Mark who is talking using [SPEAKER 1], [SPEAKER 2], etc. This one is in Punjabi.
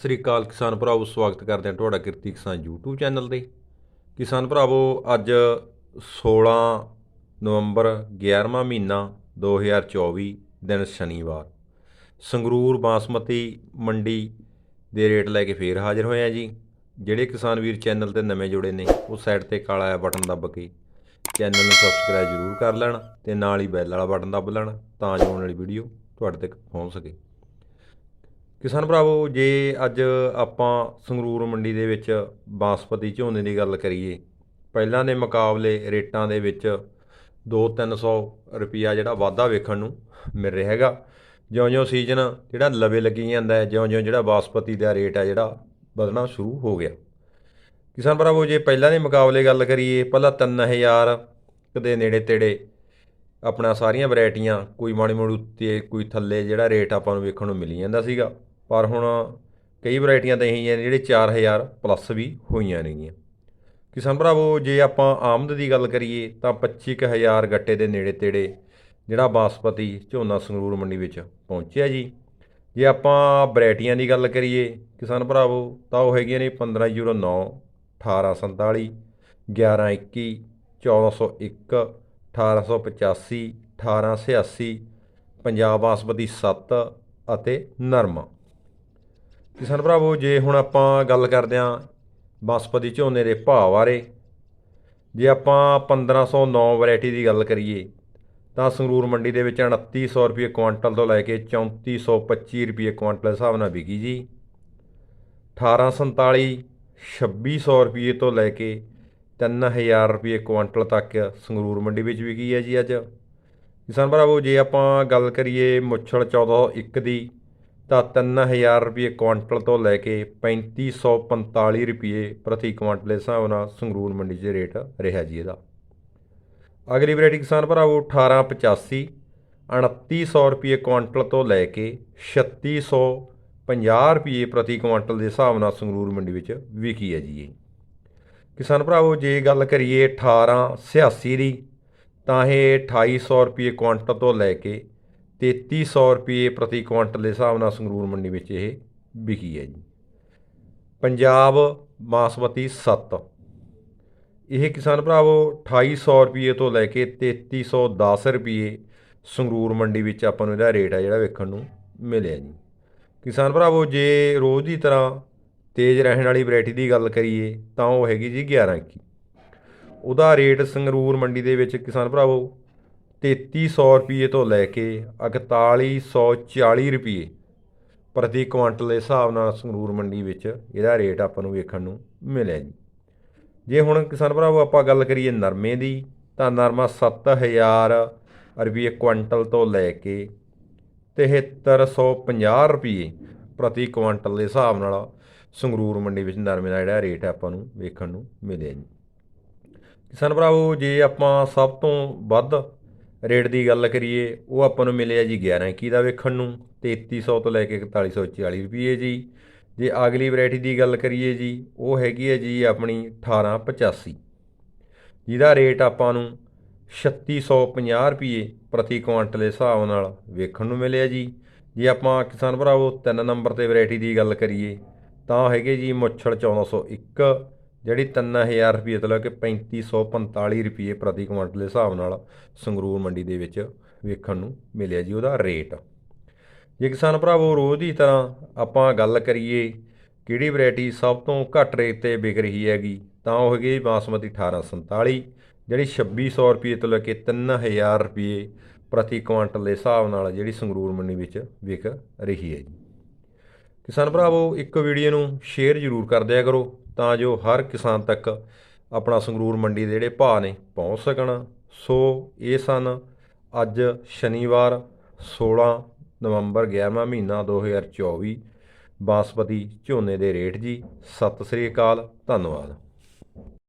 [SPEAKER 1] ਸ੍ਰੀ ਅਕਾਲ ਕਿਸਾਨ ਭਰਾਵੋ ਸਵਾਗਤ ਕਰਦੇ ਹਾਂ ਤੁਹਾਡਾ ਕਿਰਤੀ ਕਿਸਾਨ YouTube ਚੈਨਲ ਤੇ। ਕਿਸਾਨ ਭਰਾਵੋ, ਅੱਜ 16 ਨਵੰਬਰ 11ਵਾਂ ਮਹੀਨਾ 2024 ਦਿਨ ਸ਼ਨੀਵਾਰ। ਸੰਗਰੂਰ ਬਾਸਮਤੀ ਮੰਡੀ ਦੇ ਰੇਟ ਲੈ ਕੇ ਫੇਰ ਹਾਜ਼ਰ ਹੋਏ ਆ ਜੀ। ਜਿਹੜੇ ਕਿਸਾਨ ਵੀਰ ਚੈਨਲ ਤੇ ਨਵੇਂ ਜੁੜੇ ਨੇ, ਉਹ ਸਾਈਡ ਤੇ ਕਾਲਾ ਜਿਹਾ ਬਟਨ ਦੱਬ ਕੇ ਚੈਨਲ ਨੂੰ ਸਬਸਕ੍ਰਾਈਬ ਜ਼ਰੂਰ ਕਰ ਲੈਣ ਤੇ ਨਾਲ ਹੀ ਬੈਲ ਵਾਲਾ ਬਟਨ ਦੱਬ ਲੈਣ, ਤਾਂ ਜੋ ਆਉਣ ਵਾਲੀ ਵੀਡੀਓ ਤੁਹਾਡੇ ਤੱਕ ਪਹੁੰਚ ਸਕੇ। ਕਿਸਾਨ ਭਰਾਵੋ, ਜੇ ਅੱਜ ਆਪਾਂ ਸੰਗਰੂਰ ਮੰਡੀ ਦੇ ਵਿੱਚ ਬਾਸਪਤੀ ਝੋਨੇ ਦੀ ਗੱਲ ਕਰੀਏ, ਪਹਿਲਾਂ ਦੇ ਮੁਕਾਬਲੇ ਰੇਟਾਂ ਦੇ ਵਿੱਚ 2-300 ਰੁਪਿਆ ਜਿਹੜਾ ਵਾਧਾ ਵੇਖਣ ਨੂੰ ਮਿਲ ਰਿਹਾ ਹੈਗਾ। ਜਿਉਂ-ਜਿਉਂ ਸੀਜ਼ਨ ਜਿਹੜਾ ਲਵੇ ਲੱਗੀ ਜਾਂਦਾ ਹੈ, ਜਿਉਂ-ਜਿਉਂ ਜਿਹੜਾ ਬਾਸਪਤੀ ਦਾ ਰੇਟ ਹੈ ਜਿਹੜਾ ਵਧਣਾ ਸ਼ੁਰੂ ਹੋ ਗਿਆ। ਕਿਸਾਨ ਭਰਾਵੋ, ਜੇ ਪਹਿਲਾਂ ਦੇ ਮੁਕਾਬਲੇ ਗੱਲ ਕਰੀਏ, ਪਹਿਲਾਂ 3000 ਦੇ ਨੇੜੇ ਤੇੜੇ ਆਪਣਾ ਸਾਰੀਆਂ ਵੈਰਾਈਟੀਆਂ, ਕੋਈ ਮਾੜੀ ਮੋੜੀ ਉੱਤੇ, ਕੋਈ ਥੱਲੇ ਜਿਹੜਾ ਰੇਟ ਆਪਾਂ ਨੂੰ ਵੇਖਣ ਨੂੰ ਮਿਲੀ ਜਾਂਦਾ ਸੀਗਾ। ਪਰ ਹੁਣ ਕਈ ਵੈਰਾਈਟੀਆਂ ਤਾਂ ਇਹੀ ਨੇ ਜਿਹੜੇ 4000 ਪਲੱਸ ਵੀ ਹੋਈਆਂ ਨੇਗੀਆਂ। ਕਿਸਾਨ ਭਰਾਵੋ, ਜੇ ਆਪਾਂ ਆਮਦ ਦੀ ਗੱਲ ਕਰੀਏ ਤਾਂ 25000 ਗੱਟੇ ਦੇ ਨੇੜੇ ਤੇੜੇ ਜਿਹੜਾ ਬਾਸਪਤੀ ਝੋਨਾ ਸੰਗਰੂਰ ਮੰਡੀ ਵਿੱਚ ਪਹੁੰਚਿਆ ਜੀ। ਜੇ ਆਪਾਂ ਵੈਰਾਈਟੀਆਂ ਦੀ ਗੱਲ ਕਰੀਏ ਕਿਸਾਨ ਭਰਾਵੋ, ਤਾਂ ਉਹ ਹੈਗੀਆਂ ਨੇ 1509 1847 1121 1401 1885 1886 ਪੰਜਾਬ ਬਾਸਮਤੀ 7 ਅਤੇ ਨਰਮਾ। ਕਿਸਾਨ ਭਰਾਵੋ, ਜੇ ਹੁਣ ਆਪਾਂ ਗੱਲ ਕਰਦੇ ਹਾਂ ਬਾਸਮਤੀ ਝੋਨੇ ਦੇ ਭਾਅ ਬਾਰੇ, ਜੇ ਆਪਾਂ 1509 ਵੈਰਾਈਟੀ ਦੀ ਗੱਲ ਕਰੀਏ, ਤਾਂ ਸੰਗਰੂਰ ਮੰਡੀ ਦੇ ਵਿੱਚ 2900 ਰੁਪਏ ਕੁਆਂਟਲ ਤੋਂ ਲੈ ਕੇ 3425 ਰੁਪਏ ਕੁਆਂਟਲ ਦੇ ਹਿਸਾਬ ਨਾਲ ਵਿਕੀ ਜੀ। 1847 2600 ਰੁਪਏ ਤੋਂ ਲੈ ਕੇ 3000 ਰੁਪਏ ਕੁਆਂਟਲ ਤੱਕ ਸੰਗਰੂਰ ਮੰਡੀ ਵਿੱਚ ਵਿਕੀ ਹੈ ਜੀ ਅੱਜ। ਕਿਸਾਨ ਭਰਾਵੋ, ਜੇ ਆਪਾਂ ਗੱਲ ਕਰੀਏ ਮੁੱਛਲ 1401 ਦੀ ਤਾਂ 3000 ਰੁਪਏ ਕੁਆਂਟਲ ਤੋਂ ਲੈ ਕੇ 3545 ਰੁਪਏ ਪ੍ਰਤੀ ਕੁਆਂਟਲ ਦੇ ਹਿਸਾਬ ਨਾਲ ਸੰਗਰੂਰ ਮੰਡੀ 'ਚ ਰੇਟ ਰਿਹਾ ਜੀ ਇਹਦਾ। ਅਗਲੀ ਵੈਰਾਈਟੀ ਕਿਸਾਨ ਭਰਾਵੋ 1885 2900 ਰੁਪਏ ਕੁਆਂਟਲ ਤੋਂ ਲੈ ਕੇ 3650 ਰੁਪਏ ਪ੍ਰਤੀ ਕੁਆਂਟਲ ਦੇ ਹਿਸਾਬ ਨਾਲ ਸੰਗਰੂਰ ਮੰਡੀ ਵਿੱਚ ਵਿਕੀ ਹੈ ਜੀ ਇਹ। ਕਿਸਾਨ ਭਰਾਵੋ, ਜੇ ਗੱਲ ਕਰੀਏ 1886 ਦੀ, ਤਾਂ ਇਹ 2800 ਰੁਪਏ ਕੁਆਂਟਲ ਤੋਂ ਲੈ ਕੇ 3300 ਰੁਪਏ ਪ੍ਰਤੀ ਕੁਇੰਟਲ ਦੇ ਹਿਸਾਬ ਨਾਲ ਸੰਗਰੂਰ ਮੰਡੀ ਵਿੱਚ ਇਹ ਵਿਕੀ ਹੈ ਜੀ। ਪੰਜਾਬ ਬਾਸਮਤੀ 7 ਇਹ ਕਿਸਾਨ ਭਰਾਵੋ 2800 ਰੁਪਏ ਤੋਂ ਲੈ ਕੇ 3310 ਰੁਪਏ ਸੰਗਰੂਰ ਮੰਡੀ ਵਿੱਚ ਆਪਾਂ ਨੂੰ ਇਹਦਾ ਰੇਟ ਹੈ ਜਿਹੜਾ ਵੇਖਣ ਨੂੰ ਮਿਲਿਆ ਜੀ। ਕਿਸਾਨ ਭਰਾਵੋ, ਜੇ ਰੋਜ਼ ਦੀ ਤਰ੍ਹਾਂ ਤੇਜ਼ ਰਹਿਣ ਵਾਲੀ ਵੈਰਾਈਟੀ ਦੀ ਗੱਲ ਕਰੀਏ, ਤਾਂ ਉਹ ਹੈਗੀ ਜੀ 11 21 ਉਹਦਾ ਰੇਟ ਸੰਗਰੂਰ ਮੰਡੀ ਦੇ ਵਿੱਚ ਕਿਸਾਨ ਭਰਾਵੋ 3300 ਰੁਪਏ ਤੋਂ ਲੈ ਕੇ 4140 ਰੁਪਏ ਪ੍ਰਤੀ ਕੁਇੰਟਲ ਦੇ ਹਿਸਾਬ ਨਾਲ ਸੰਗਰੂਰ ਮੰਡੀ ਵਿੱਚ ਇਹਦਾ ਰੇਟ ਆਪਾਂ ਨੂੰ ਵੇਖਣ ਨੂੰ ਮਿਲਿਆ ਜੀ। ਜੇ ਹੁਣ ਕਿਸਾਨ ਭਰਾਵੋ ਆਪਾਂ ਗੱਲ ਕਰੀਏ ਨਰਮੇ ਦੀ, ਤਾਂ ਨਰਮਾ 7000 ਰੁਪਏ ਕੁਇੰਟਲ ਤੋਂ ਲੈ ਕੇ 7350 ਰੁਪਏ ਪ੍ਰਤੀ ਕੁਆਂਟਲ ਦੇ ਹਿਸਾਬ ਨਾਲ ਸੰਗਰੂਰ ਮੰਡੀ ਵਿੱਚ ਨਰਮੇ ਦਾ ਜਿਹੜਾ ਰੇਟ ਆਪਾਂ ਨੂੰ ਵੇਖਣ ਨੂੰ ਮਿਲਿਆ ਜੀ। ਕਿਸਾਨ ਭਰਾਵੋ, ਜੇ ਆਪਾਂ ਸਭ ਤੋਂ ਵੱਧ ਰੇਟ ਦੀ ਗੱਲ ਕਰੀਏ, ਉਹ ਆਪਾਂ ਨੂੰ ਮਿਲਿਆ ਜੀ 11 21 ਦਾ ਵੇਖਣ ਨੂੰ 3300 ਤੋਂ ਲੈ ਕੇ 4140 ਰੁਪਏ ਜੀ। ਜੇ ਅਗਲੀ ਵੈਰਾਈਟੀ ਦੀ ਗੱਲ ਕਰੀਏ ਜੀ, ਉਹ ਹੈਗੀ ਹੈ ਜੀ ਆਪਣੀ 1885 ਜਿਹਦਾ ਰੇਟ ਆਪਾਂ ਨੂੰ 3650 ਰੁਪਏ ਪ੍ਰਤੀ ਕੁਆਂਟਲ ਦੇ ਹਿਸਾਬ ਨਾਲ ਵੇਖਣ ਨੂੰ ਮਿਲਿਆ ਜੀ। ਜੇ ਆਪਾਂ ਕਿਸਾਨ ਭਰਾਵੋ 3 ਨੰਬਰ ਤੇ ਵੈਰਾਈਟੀ ਦੀ ਗੱਲ ਕਰੀਏ, ਤਾਂ ਹੈਗੇ ਜੀ ਮੁੱਛਲ 1401 ਜਿਹੜੀ 3000 ਰੁਪਏ ਤੋਂ ਲੈ ਕੇ 3545 ਰੁਪਏ ਪ੍ਰਤੀ ਕੁਆਂਟਲ ਦੇ ਹਿਸਾਬ ਨਾਲ ਸੰਗਰੂਰ ਮੰਡੀ ਦੇ ਵਿੱਚ ਵੇਖਣ ਨੂੰ ਮਿਲਿਆ ਜੀ ਉਹਦਾ ਰੇਟ। ਜੇ ਕਿਸਾਨ ਭਰਾਵੋ, ਰੋਜ਼ ਦੀ ਤਰ੍ਹਾਂ ਆਪਾਂ ਗੱਲ ਕਰੀਏ ਕਿਹੜੀ ਵੈਰਾਈਟੀ ਸਭ ਤੋਂ ਘੱਟ ਰੇਟ ਤੇ ਵਿਕ ਰਹੀ ਹੈਗੀ, ਤਾਂ ਉਹ ਹੈਗੀ ਬਾਸਮਤੀ 1847 ਜਿਹੜੀ 2600 ਰੁਪਏ ਤੋਂ ਲੈ ਕੇ 3000 ਰੁਪਏ ਪ੍ਰਤੀ ਕੁਆਂਟਲ ਦੇ ਹਿਸਾਬ ਨਾਲ ਜਿਹੜੀ ਸੰਗਰੂਰ ਮੰਡੀ ਵਿੱਚ ਵਿਕ ਰਹੀ ਹੈ ਜੀ। ਕਿਸਾਨ ਭਰਾਵੋ, ਇੱਕ ਵੀਡੀਓ ਨੂੰ ਸ਼ੇਅਰ ਜ਼ਰੂਰ ਕਰ ਦਿਆ ਕਰੋ ਤਾਂ ਜੋ ਹਰ ਕਿਸਾਨ ਤੱਕ ਆਪਣਾ ਸੰਗਰੂਰ ਮੰਡੀ ਦੇ ਜਿਹੜੇ ਭਾਅ ਨੇ ਪਹੁੰਚ ਸਕਣ। ਸੋ ਇਹ ਸਨ ਅੱਜ ਸ਼ਨੀਵਾਰ 16 ਨਵੰਬਰ 11ਵਾਂ ਮਹੀਨਾ 2024 ਬਾਸਪਤੀ ਝੋਨੇ ਦੇ ਰੇਟ ਜੀ। ਸਤਿ ਸ੍ਰੀ ਅਕਾਲ, ਧੰਨਵਾਦ।